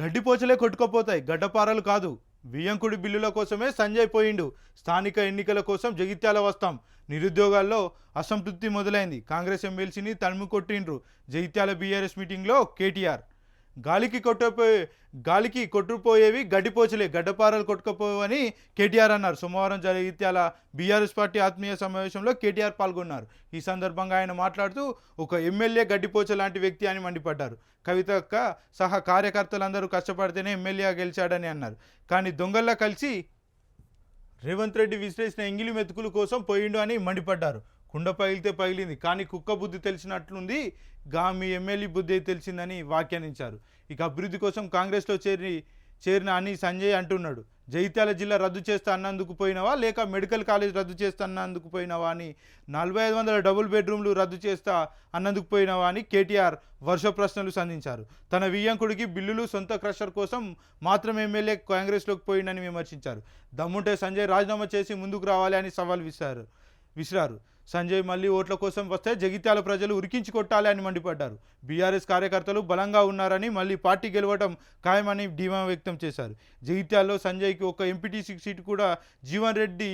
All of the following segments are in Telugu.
గడ్డిపోచలే కొట్టుకోపోతాయి. గడ్డపారలు కాదు. బియ్యంకుడి బిల్లుల కోసమే సంజయ్ పోయిండు. స్థానిక ఎన్నికల కోసం జగిత్యాల వస్తాం. నిరుద్యోగాల్లో అసంతృప్తి మొదలైంది. కాంగ్రెస్ ఎమ్మెల్సీని తన్ము కొట్టిండ్రు జగిత్యాల బీఆర్ఎస్ మీటింగ్లో కేటీఆర్. గాలికి కొట్టపోయే గాలికి కొట్టుకుపోయేవి గడ్డిపోచలే గడ్డపారలు కొట్టుకుపోవని కేటీఆర్ అన్నారు. సోమవారం జగిత్యాల బీఆర్ఎస్ పార్టీ ఆత్మీయ సమావేశంలో కేటీఆర్ పాల్గొన్నారు. ఈ సందర్భంగా ఆయన మాట్లాడుతూ ఒక ఎమ్మెల్యే గడ్డిపోచ లాంటి వ్యక్తి అని మండిపడ్డారు. కవిత సహా కార్యకర్తలందరూ కష్టపడితేనే ఎమ్మెల్యే గెలిచాడని అన్నారు. కానీ దొంగల్లా కలిసి రేవంత్ రెడ్డి విశ్లేషణ ఎంగిలి మెతుకుల కోసం పోయిండు అని మండిపడ్డారు. కుండ పగిలితే పగిలింది కానీ కుక్క బుద్ధి తెలిసినట్లుంది గా మీ ఎమ్మెల్యే బుద్ధి తెలిసిందని వ్యాఖ్యానించారు. ఇక అభివృద్ధి కోసం కాంగ్రెస్లో చేరి చేరిన అని సంజయ్ అంటున్నాడు. జగిత్యాల జిల్లా రద్దు చేస్తా అన్నందుకు పోయినవా? లేక మెడికల్ కాలేజ్ రద్దు చేస్తా అన్నందుకు పోయినవా అని నలభై ఐదు వందల డబుల్ బెడ్రూమ్లు రద్దు చేస్తా అన్నందుకు పోయినవా అని కేటీఆర్ వర్ష ప్రశ్నలు సంధించారు. తన వియ్యంకుడికి బిల్లులు సొంత క్రషర్ కోసం మాత్రం ఎమ్మెల్యే కాంగ్రెస్లోకి పోయిందని విమర్శించారు. దమ్ముంటే సంజయ్ రాజీనామా చేసి ముందుకు రావాలి అని సవాల్ విసిరారు విసిరారు. సంజయ్ మళ్ళీ ఓట్ల కోసం వస్తే జగిత్యాల ప్రజలు ఉరికించి కొట్టాలి అని మండిపడ్డారు. బీఆర్ఎస్ కార్యకర్తలు బలంగా ఉన్నారని మళ్ళీ పార్టీ గెలవడం ఖాయమని ధీమా వ్యక్తం చేశారు. జగిత్యాల్లో సంజయ్కి ఒక ఎంపీటీసీ సీటు కూడా జీవన్ రెడ్డి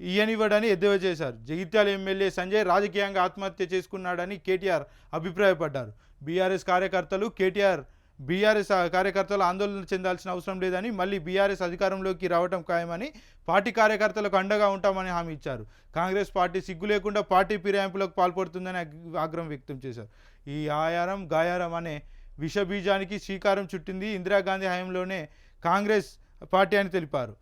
ఇయనివ్వడని ఎద్దేవా చేశారు. జగిత్యాల ఎమ్మెల్యే సంజయ్ రాజకీయంగా ఆత్మహత్య చేసుకున్నాడని కేటీఆర్ అభిప్రాయపడ్డారు. బీఆర్ఎస్ కార్యకర్తలు కేటీఆర్ బీఆర్ఎస్ కార్యకర్తలు ఆందోళన చెందాల్సిన అవసరం లేదని మళ్ళీ బీఆర్ఎస్ అధికారంలోకి రావడం ఖాయమని పార్టీ కార్యకర్తలకు అండగా ఉంటామని హామీ ఇచ్చారు. కాంగ్రెస్ పార్టీ సిగ్గు లేకుండా పార్టీ ఫిరాయింపులకు పాల్పడుతుందని ఆగ్రహం వ్యక్తం చేశారు. ఈ ఆయారం గాయారం అనే విషబీజానికి శ్రీకారం చుట్టింది ఇందిరాగాంధీ హయాంలోనే కాంగ్రెస్ పార్టీ అని తెలిపారు.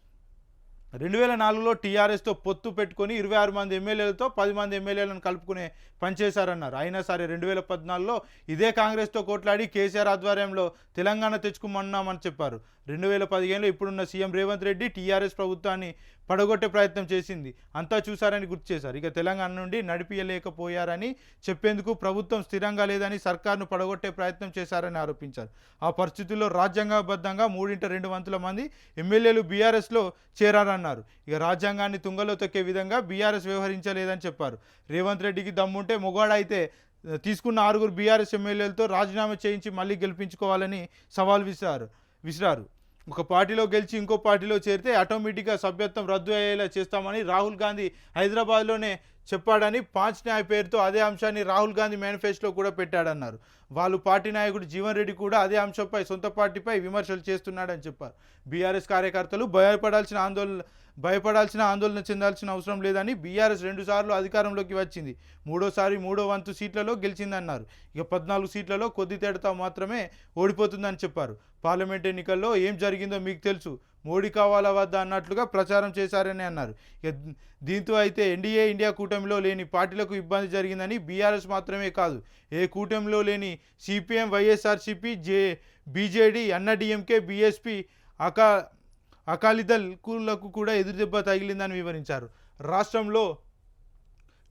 రెండు వేల నాలుగులో టీఆర్ఎస్తో పొత్తు పెట్టుకొని ఇరవై ఆరు మంది ఎమ్మెల్యేలతో పది మంది ఎమ్మెల్యేలను కలుపుకునే పనిచేశారన్నారు. అయినా సరే రెండు వేల పద్నాలుగులో ఇదే కాంగ్రెస్తో కోట్లాడి కేసీఆర్ ఆధ్వర్యంలో తెలంగాణ తెచ్చుకోమన్నామని చెప్పారు. రెండు వేల పదిహేనులో ఇప్పుడున్న సీఎం రేవంత్ రెడ్డి టీఆర్ఎస్ ప్రభుత్వాన్ని పడగొట్టే ప్రయత్నం చేసింది. అంతా చూశారని గుర్తు చేశారు. ఇక తెలంగాణ నుండి నడిపియలేకపోయారని చెప్పేందుకు ప్రభుత్వం స్థిరంగా లేదని సర్కార్ను పడగొట్టే ప్రయత్నం చేశారని ఆరోపించారు. ఆ పరిస్థితుల్లో రాజ్యాంగబద్ధంగా మూడింట రెండు వంతుల మంది ఎమ్మెల్యేలు బీఆర్ఎస్లో చేరారన్నారు. ఇక రాజ్యాంగాన్ని తుంగలో తొక్కే విధంగా బీఆర్ఎస్ వ్యవహరించలేదని చెప్పారు. రేవంత్ రెడ్డికి దమ్ముంటే మొగాడైతే తీసుకున్న ఆరుగురు బీఆర్ఎస్ ఎమ్మెల్యేలతో రాజీనామా చేయించి మళ్ళీ గెలిపించుకోవాలని సవాల్ విసిరారు. విసిరారు. ఒక పార్టీలో గెలిచి ఇంకో పార్టీలో చేరితే ఆటోమేటిక్గా సభ్యత్వం రద్దు అయ్యేలా చేస్తామని రాహుల్ గాంధీ హైదరాబాద్లోనే చెప్పాడని పాంచ్ న్యాయ పేరుతో అదే అంశాన్ని రాహుల్ గాంధీ మేనిఫెస్టోలో కూడా పెట్టాడన్నారు. వాళ్ళు పార్టీ నాయకుడు జీవన్ రెడ్డి కూడా అదే అంశంపై సొంత పార్టీపై విమర్శలు చేస్తున్నాడని చెప్పారు. బీఆర్ఎస్ కార్యకర్తలు భయపడాల్సిన ఆందోళన భయపడాల్సిన ఆందోళన చెందాల్సిన అవసరం లేదని బీఆర్ఎస్ రెండుసార్లు అధికారంలోకి వచ్చింది. మూడోసారి మూడో వంతు సీట్లలో గెలిచిందన్నారు. ఇక పద్నాలుగు సీట్లలో కొద్ది తేడాతో మాత్రమే ఓడిపోతుందని చెప్పారు. పార్లమెంట్ ఎన్నికల్లో ఏం జరిగిందో మీకు తెలుసు. మోడీ కావాలా వద్దా అన్నట్లుగా ప్రచారం చేశారని అన్నారు. ఇక దీంతో అయితే ఎన్డీఏ ఇండియా కూటమిలో లేని పార్టీలకు ఇబ్బంది జరిగిందని బీఆర్ఎస్ మాత్రమే కాదు. ఏ కూటమిలో లేని సిపిఎం వైఎస్ఆర్సిపి జే బీజేడీ అన్నాడీఎంకే బీఎస్పీ అకా అకాలీదళ్ళకు కూడా ఎదురుదెబ్బ తగిలిందని వివరించారు. రాష్ట్రంలో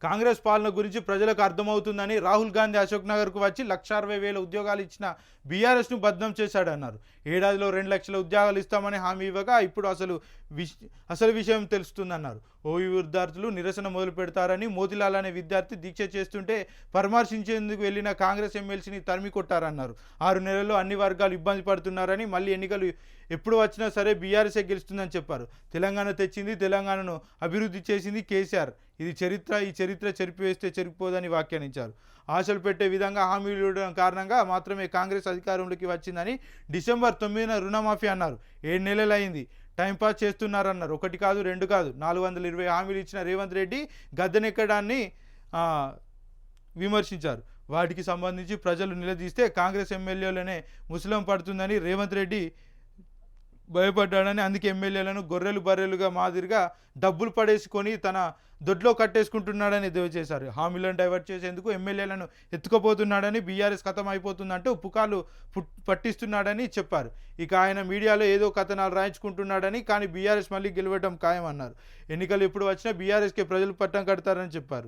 కాంగ్రెస్ పాలన గురించి ప్రజలకు అర్థమవుతుందని రాహుల్ గాంధీ అశోక్ నగర్కు వచ్చి లక్ష అరవై వేల ఉద్యోగాలు ఇచ్చిన బీఆర్ఎస్ను బద్నం చేశాడన్నారు. ఏడాదిలో రెండు లక్షల ఉద్యోగాలు ఇస్తామని హామీ ఇవ్వగా ఇప్పుడు అసలు విష అసలు విషయం తెలుస్తుందన్నారు. ఓయూ విద్యార్థులు నిరసన మొదలు పెడతారని మోతిలాల్ అనే విద్యార్థి దీక్ష చేస్తుంటే పరామర్శించేందుకు వెళ్ళిన కాంగ్రెస్ ఎమ్మెల్సీని తరిమి కొట్టారన్నారు. ఆరు నెలల్లో అన్ని వర్గాలు ఇబ్బంది పడుతున్నారని మళ్ళీ ఎన్నికలు ఎప్పుడు వచ్చినా సరే బీఆర్ఎస్ఏ గెలుస్తుందని చెప్పారు. తెలంగాణ తెచ్చింది తెలంగాణను అభివృద్ధి చేసింది కేసీఆర్. ఇది చరిత్ర ఈ చరిత్ర చెరిపివేస్తే చెరిగిపోదని వ్యాఖ్యానించారు. ఆశలు పెట్టే విధంగా హామీలు ఇవ్వడం కారణంగా మాత్రమే కాంగ్రెస్ అధికారంలోకి వచ్చిందని డిసెంబర్ తొమ్మిదిన రుణమాఫీ అన్నారు. ఏడు నెలలైంది. టైంపాస్ చేస్తున్నారన్నారు. ఒకటి కాదు రెండు కాదు. నాలుగు వందల ఇరవై హామీలు ఇచ్చిన రేవంత్ రెడ్డి గద్దెనెక్కడాన్ని విమర్శించారు. వాటికి సంబంధించి ప్రజలు నిలదీస్తే కాంగ్రెస్ ఎమ్మెల్యేలనే ముసలం పడుతుందని రేవంత్ రెడ్డి భయపడ్డాడని అందుకే ఎమ్మెల్యేలను గొర్రెలు బర్రెలుగా మాదిరిగా డబ్బులు పడేసుకొని తన దొడ్లో కట్టేసుకుంటున్నాడని ఎద్దేవా చేశారు హామీలను డైవర్ట్ చేసేందుకు ఎమ్మెల్యేలను ఎత్తుకుపోతున్నాడని బీఆర్ఎస్ కథం అయిపోతుందంటూ పుకాలు పుట్ పట్టిస్తున్నాడని చెప్పారు. ఇక ఆయన మీడియాలో ఏదో కథనాలు రాయించుకుంటున్నాడని కానీ బీఆర్ఎస్ మళ్ళీ గెలవడం ఖాయమన్నారు. ఎన్నికలు ఎప్పుడు వచ్చినా బీఆర్ఎస్కే ప్రజలు పట్టం కడతారని చెప్పారు.